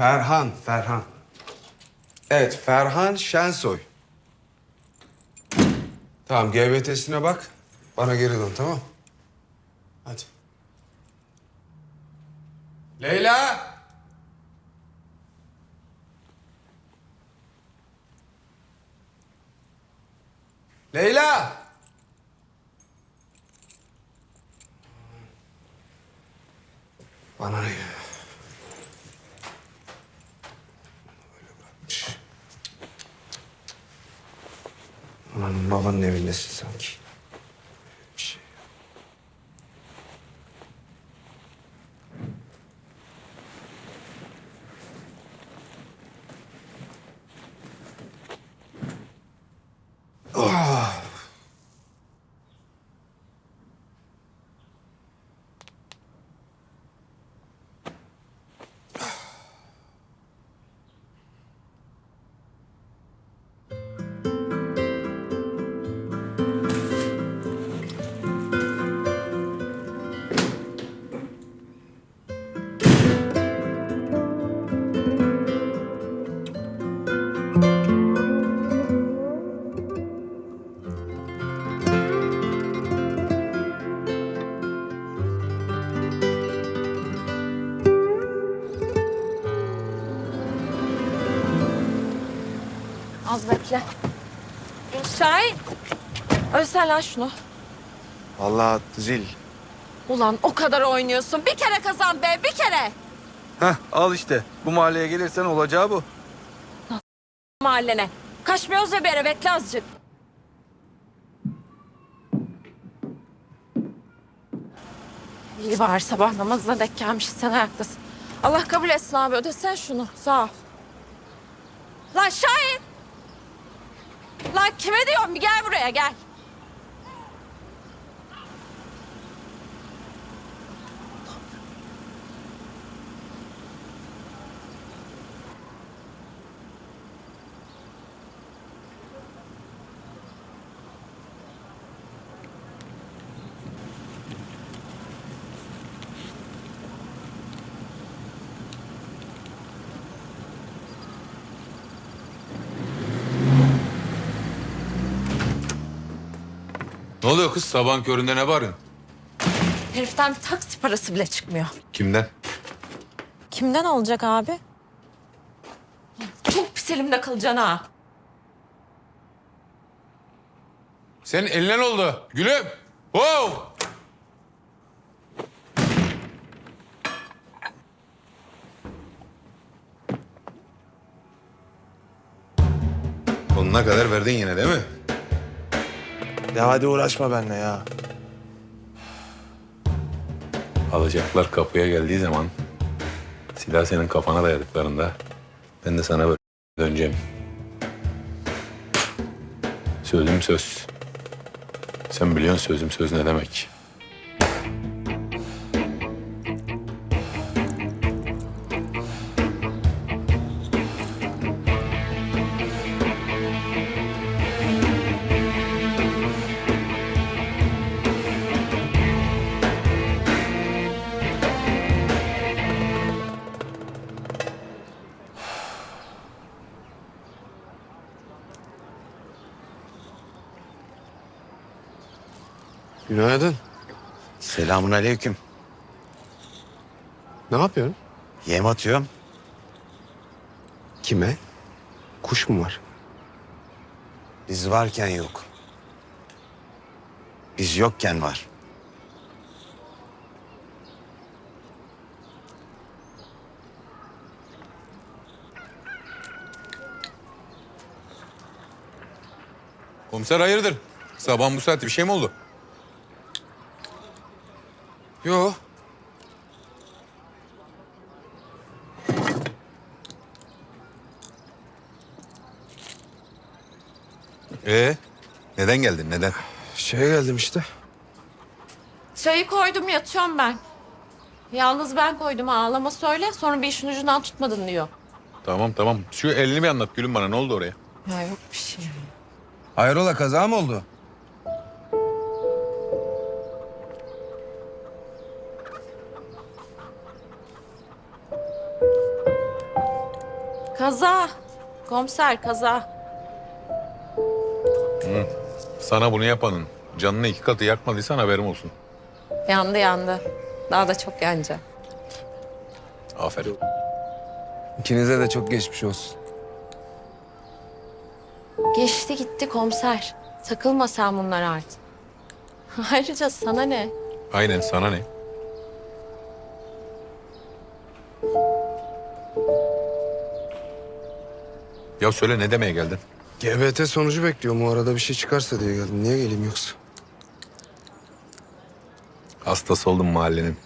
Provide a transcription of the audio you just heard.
Ferhan, Ferhan. Evet, Ferhan Şensoy. Tamam, GBT'sine bak. Bana geri dön, tamam? Hadi. Leyla! Leyla! Bana ne? Ananın babanın evindesin sanki. Bekle. Şahin. Ölsen lan şunu. Vallahi zil. Ulan o kadar oynuyorsun. Bir kere kazan be bir kere. Heh al işte. Bu mahalleye gelirsen olacağı bu. Mahallene. Kaçmıyoruz ya bir yere bekle azıcık. İyi var sabah namazına denk gelmiş sen ayaktasın. Allah kabul etsin abi ödesen şunu sağ ol. Lan Şahin. Lan kime diyorum bir gel buraya gel. Ne oluyor kız sabahın köründe ne bağırıyorsun? Heriften bir taksi parası bile çıkmıyor. Kimden? Kimden olacak abi? Çok pis elimde kalacaksın ha. Senin eline ne oldu? Gülüm. Wow. Sonuna kadar verdin yine değil mi? Ya hadi uğraşma benimle ya. Alacaklar kapıya geldiği zaman silah senin kafana dayadıklarında ben de sana böyle döneceğim. Sözüm söz. Sen biliyorsun sözüm söz ne demek. Günaydın. Selamun aleyküm. Ne yapıyorsun? Yem atıyorum. Kime? Kuş mu var? Biz varken yok. Biz yokken var. Komiser hayırdır? Sabah bu saatte bir şey mi oldu? Yo. Ee, neden geldin? Neden? Şeye geldim işte. Çayı koydum yatıyorum ben. Yalnız ben koydum ağlama söyle sonra bir işin ucundan tutmadın diyor. Tamam tamam. Şu elini bir anlat gülüm bana. Ne oldu oraya? Ya yok bir şey. Hayrola kaza mı oldu? Kaza. Komiser kaza. Sana bunu yapanın canını iki katı yakmadıysan haberim olsun. Yandı yandı. Daha da çok yanacak. Aferin. İkinize de çok geçmiş olsun. Geçti gitti komiser. Takılma sen bunlara artık. Ayrıca sana ne? Aynen sana ne? Ya söyle ne demeye geldin? GBT sonucu bekliyorum. O arada bir şey çıkarsa diye geldim. Niye geleyim yoksa? Hastası oldum mahallenin.